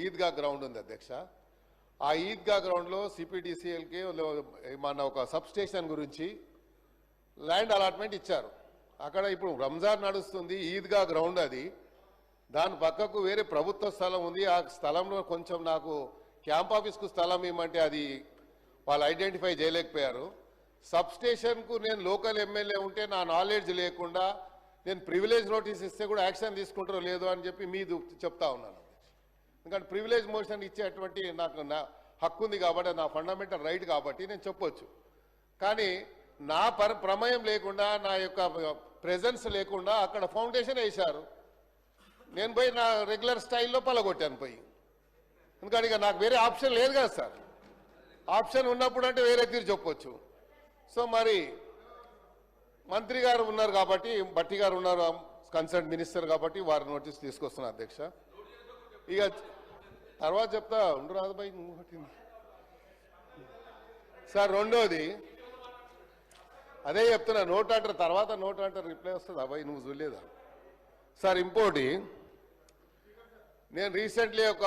Eidgah ground ఉంది అధ్యక్ష. ఆ ఈద్గా గ్రౌండ్లో సిపిడిసిఎల్కి మన ఒక సబ్ స్టేషన్ గురించి ల్యాండ్ అలాట్మెంట్ ఇచ్చారు. అక్కడ ఇప్పుడు రంజాన్ నడుస్తుంది ఈద్గా గ్రౌండ్ అది. దాని పక్కకు వేరే ప్రభుత్వ స్థలం ఉంది. ఆ స్థలంలో కొంచెం నాకు క్యాంప్ ఆఫీస్కు స్థలం ఇవ్వమంటే అది వాళ్ళు ఐడెంటిఫై చేయలేకపోయారు. సబ్ స్టేషన్కు నేను లోకల్ ఎమ్మెల్యే ఉంటే నా నాలెడ్జ్ లేకుండా నేను ప్రివిలేజ్ నోటీస్ ఇస్తే కూడా యాక్షన్ తీసుకుంటారో లేదో అని చెప్పి మీ చెప్తా ఉన్నాను. ఎందుకంటే ప్రివిలేజ్ మోషన్ ఇచ్చేటువంటి నాకు నా హక్కు ఉంది కాబట్టి నా ఫండమెంటల్ రైట్ కాబట్టి నేను చెప్పొచ్చు. కానీ నా పర ప్రమేయం లేకుండా నా యొక్క ప్రెజెన్స్ లేకుండా అక్కడ ఫౌండేషన్ వేశారు. నేను పోయి నా రెగ్యులర్ స్టైల్లో పలగొట్టాను పోయి. ఎందుకంటే ఇక నాకు వేరే ఆప్షన్ లేదు కదా సార్. ఆప్షన్ ఉన్నప్పుడు అంటే వేరే తీరు చెప్పొచ్చు. సో మరి మంత్రి గారు ఉన్నారు కాబట్టి బట్టి గారు ఉన్నారు కన్సర్న్ మినిస్టర్ కాబట్టి వారి నోటీస్ తీసుకొస్తున్నారు అధ్యక్ష. ఇక తర్వాత చెప్తా ఉండు రాదు బాయ్ నువ్వు ఒకటి. సార్ రెండోది అదే చెప్తున్నా నోట్ అంటారు తర్వాత నోట్ అంటారు రిప్లై వస్తుంది అబ్బాయి నువ్వు చూడలేదా సార్ ఇంకోటి నేను రీసెంట్లీ ఒక